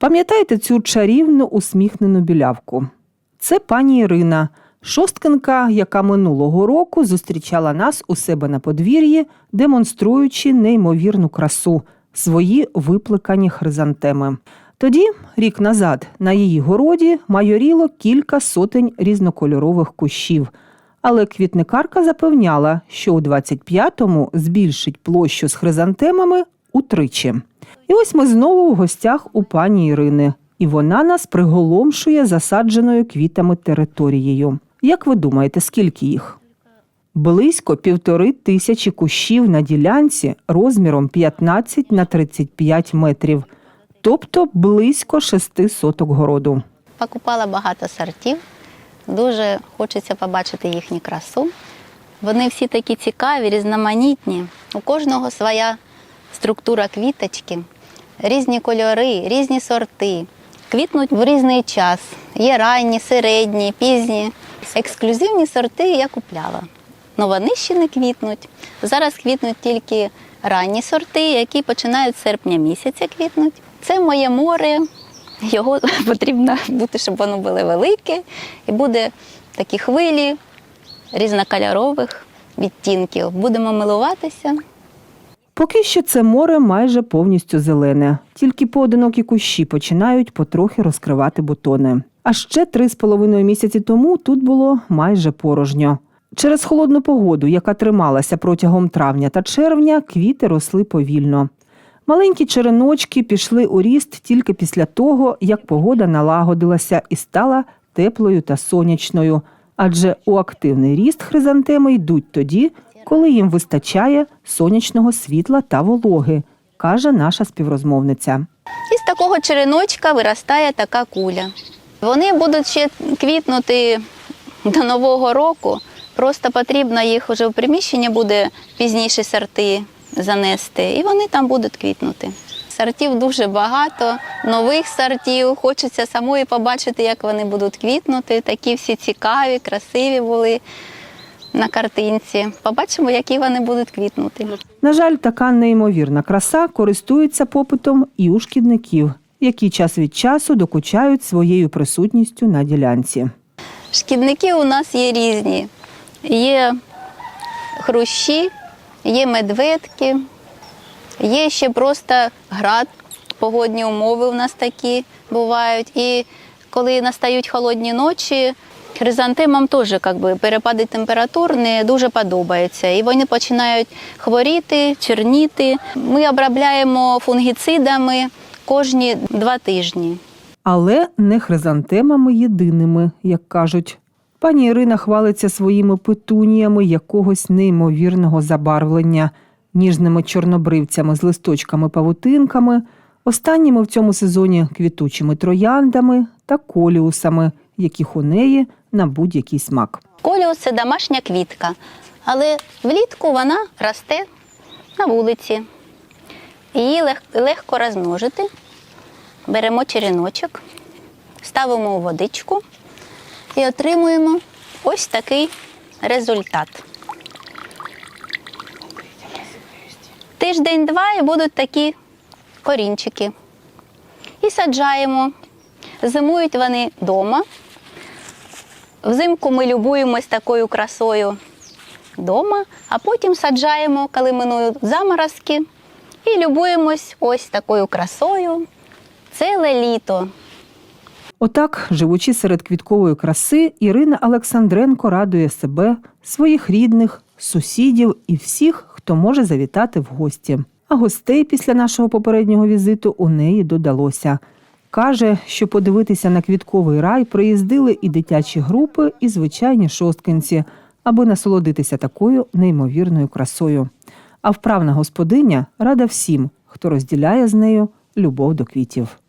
Пам'ятаєте цю чарівну усміхнену білявку? Це пані Ірина, шосткинка, яка минулого року зустрічала нас у себе на подвір'ї, демонструючи неймовірну красу, свої виплекані хризантеми. Тоді, рік назад, на її городі майоріло кілька сотень різнокольорових кущів. Але квітникарка запевняла, що у 25-му збільшить площу з хризантемами утричі. І ось ми знову в гостях у пані Ірини, і вона нас приголомшує засадженою квітами територією. Як ви думаєте, скільки їх? Близько півтори тисячі кущів на ділянці розміром 15 на 35 метрів, тобто близько шести соток городу. Покупала багато сортів. Дуже хочеться побачити їхню красу. Вони всі такі цікаві, різноманітні. У кожного своя структура квіточки, різні кольори, різні сорти. Квітнуть в різний час. Є ранні, середні, пізні. Ексклюзивні сорти я купляла. але вони не квітнуть. Зараз квітнуть тільки ранні сорти, які починають з серпня місяця квітнуть. Це моє море. Його потрібно бути, щоб воно було велике, і буде такі хвилі різнокольорових відтінків. Будемо милуватися. Поки що це море майже повністю зелене, тільки поодинокі кущі починають потрохи розкривати бутони. А ще три з половиною місяці тому тут було майже порожньо. Через холодну погоду, яка трималася протягом травня та червня, квіти росли повільно. Маленькі череночки пішли у ріст тільки після того, як погода налагодилася і стала теплою та сонячною, адже у активний ріст хризантеми йдуть тоді, коли їм вистачає сонячного світла та вологи, каже наша співрозмовниця. І з такого череночка виростає така куля. Вони будуть ще квітнути до Нового року. Просто потрібно їх вже в приміщення буде пізніше сорти занести, і вони там будуть квітнути. Сортів дуже багато, нових сортів. Хочеться самої побачити, як вони будуть квітнути. Такі всі цікаві, красиві були на картинці. Побачимо, які вони будуть квітнути. На жаль, така неймовірна краса користується попитом і у шкідників, які час від часу докучають своєю присутністю на ділянці. Шкідники у нас є різні. Є хрущі, є медведки, є ще просто град. Погодні умови у нас такі бувають. І коли настають холодні ночі, хризантемам теж як би, перепади температур не дуже подобаються. І вони починають хворіти, черніти. Ми обробляємо фунгіцидами кожні два тижні. Але не хризантемами єдиними, як кажуть. Пані Ірина хвалиться своїми петуніями якогось неймовірного забарвлення, ніжними чорнобривцями з листочками-павутинками, останніми в цьому сезоні квітучими трояндами та коліусами, яких у неї на будь-який смак. Коліус це домашня квітка, але влітку вона росте на вулиці. Її лег- легко розмножити. Беремо череночок, ставимо у водичку і отримуємо ось такий результат. Тиждень-два і будуть такі корінчики. І саджаємо. Зимують вони вдома. Взимку ми любуємось такою красою вдома, а потім саджаємо, коли минують заморозки, і любуємось ось такою красою ціле літо. Отак, живучи серед квіткової краси, Ірина Олександренко радує себе, своїх рідних, сусідів і всіх, хто може завітати в гості. А гостей після нашого попереднього візиту у неї додалося. Каже, що подивитися на квітковий рай приїздили і дитячі групи, і звичайні шосткинці, аби насолодитися такою неймовірною красою. А вправна господиня рада всім, хто розділяє з нею любов до квітів.